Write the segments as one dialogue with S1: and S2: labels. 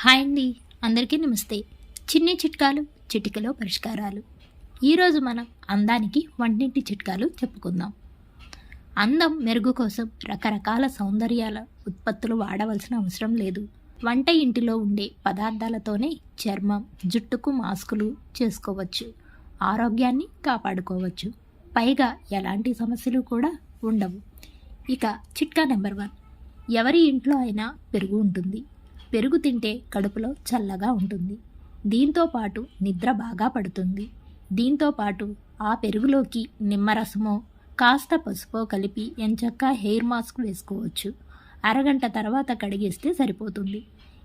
S1: Hi అండి. అందరికీ నమస్తే. చిన్ని చిట్కాలు చిటికలో పరిష్కారాలు. ఈరోజు మనం అందానికి వంటింటి చిట్కాలు చెప్పుకుందాం. అందం మెరుగు కోసం రకరకాల సౌందర్యాల ఉత్పత్తులు వాడవలసిన అవసరం లేదు. వంట ఇంటిలో ఉండే పదార్థాలతోనే చర్మం జుట్టుకు మాస్కులు చేసుకోవచ్చు. ఆరోగ్యాన్ని కాపాడుకోవచ్చు. పైగా ఎలాంటి సమస్యలు కూడా ఉండవు. ఇక చిట్కా నెంబర్ వన్. ఎవరి ఇంట్లో అయినా పెరుగు ఉంటుంది. పెరుగు తింటే కడుపులో చల్లగా ఉంటుంది. దీంతో పాటు నిద్ర బాగా పడుతుంది. దీంతో పాటు ఆ పెరుగులోకి నిమ్మరసమో కాస్త పసుపో కలిపి ఎంచక్క హెయిర్ మాస్క్ వేసుకోవచ్చు. అరగంట తర్వాత కడిగేస్తే సరిపోతుంది.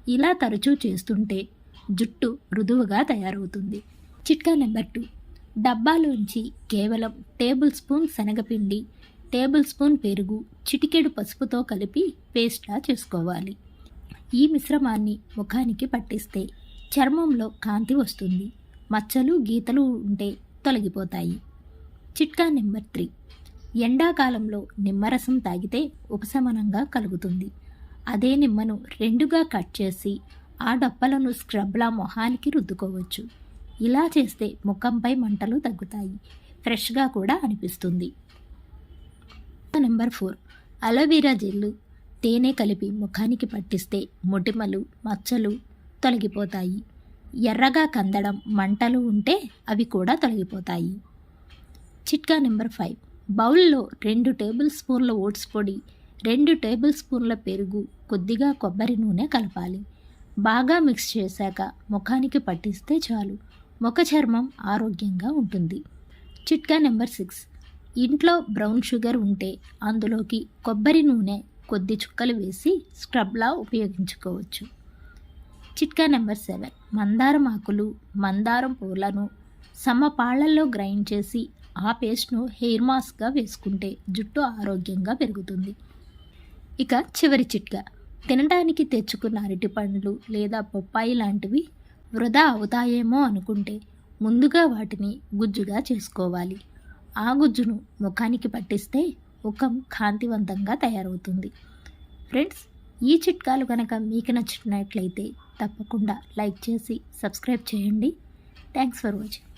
S1: ఇలా తరచూ చేస్తుంటే జుట్టు మృదువుగా తయారవుతుంది. చిట్కా నెంబర్ టూ. డబ్బాలోంచి కేవలం టేబుల్ స్పూన్ శనగపిండి టేబుల్ స్పూన్ పెరుగు చిటికెడు పసుపుతో కలిపి పేస్ట్లా చేసుకోవాలి. ఈ మిశ్రమాన్ని ముఖానికి పట్టిస్తే చర్మంలో కాంతి వస్తుంది. మచ్చలు గీతలు ఉంటే తొలగిపోతాయి. చిట్కా నెంబర్ త్రీ. ఎండాకాలంలో నిమ్మరసం తాగితే ఉపశమనంగా కలుగుతుంది. అదే నిమ్మను రెండుగా కట్ చేసి ఆ డప్పలను స్క్రబ్లా మొహానికి రుద్దుకోవచ్చు. ఇలా చేస్తే ముఖంపై మంటలు తగ్గుతాయి. ఫ్రెష్గా కూడా అనిపిస్తుంది. Number four. అలోవెరా జెల్లు తేనె కలిపి ముఖానికి పట్టిస్తే మొటిమలు మచ్చలు తొలగిపోతాయి. ఎర్రగా కందడం మంటలు ఉంటే అవి కూడా తొలగిపోతాయి. చిట్కా నెంబర్ ఫైవ్. బౌల్లో రెండు టేబుల్ స్పూన్ల ఓట్స్ పొడి రెండు టేబుల్ స్పూన్ల పెరుగు కొద్దిగా కొబ్బరి నూనె కలపాలి. బాగా మిక్స్ చేశాక ముఖానికి పట్టిస్తే చాలు. ముఖ చర్మం ఆరోగ్యంగా ఉంటుంది. చిట్కా నెంబర్ సిక్స్. ఇంట్లో బ్రౌన్ షుగర్ ఉంటే అందులోకి కొబ్బరి నూనె కొద్ది చుక్కలు వేసి స్క్రబ్లా ఉపయోగించుకోవచ్చు. చిట్కా నెంబర్ సెవెన్. మందారం ఆకులు మందారం పూలను సమపాళ్ళలో గ్రైండ్ చేసి ఆ పేస్ట్ను హెయిర్ మాస్క్గా వేసుకుంటే జుట్టు ఆరోగ్యంగా పెరుగుతుంది. ఇక చివరి చిట్కా. తినడానికి తెచ్చుకున్న అరటి పండ్లు లేదా బొప్పాయి లాంటివి వృధా అవుతాయేమో అనుకుంటే ముందుగా వాటిని గుజ్జుగా చేసుకోవాలి. ఆ గుజ్జును ముఖానికి పట్టిస్తే ముఖం కాంతివంతంగా తయారవుతుంది. ఫ్రెండ్స్ ఈ చిట్కాలు కనుక మీకు నచ్చినట్లయితే తప్పకుండా లైక్ చేసి సబ్స్క్రైబ్ చేయండి. Thanks for watching.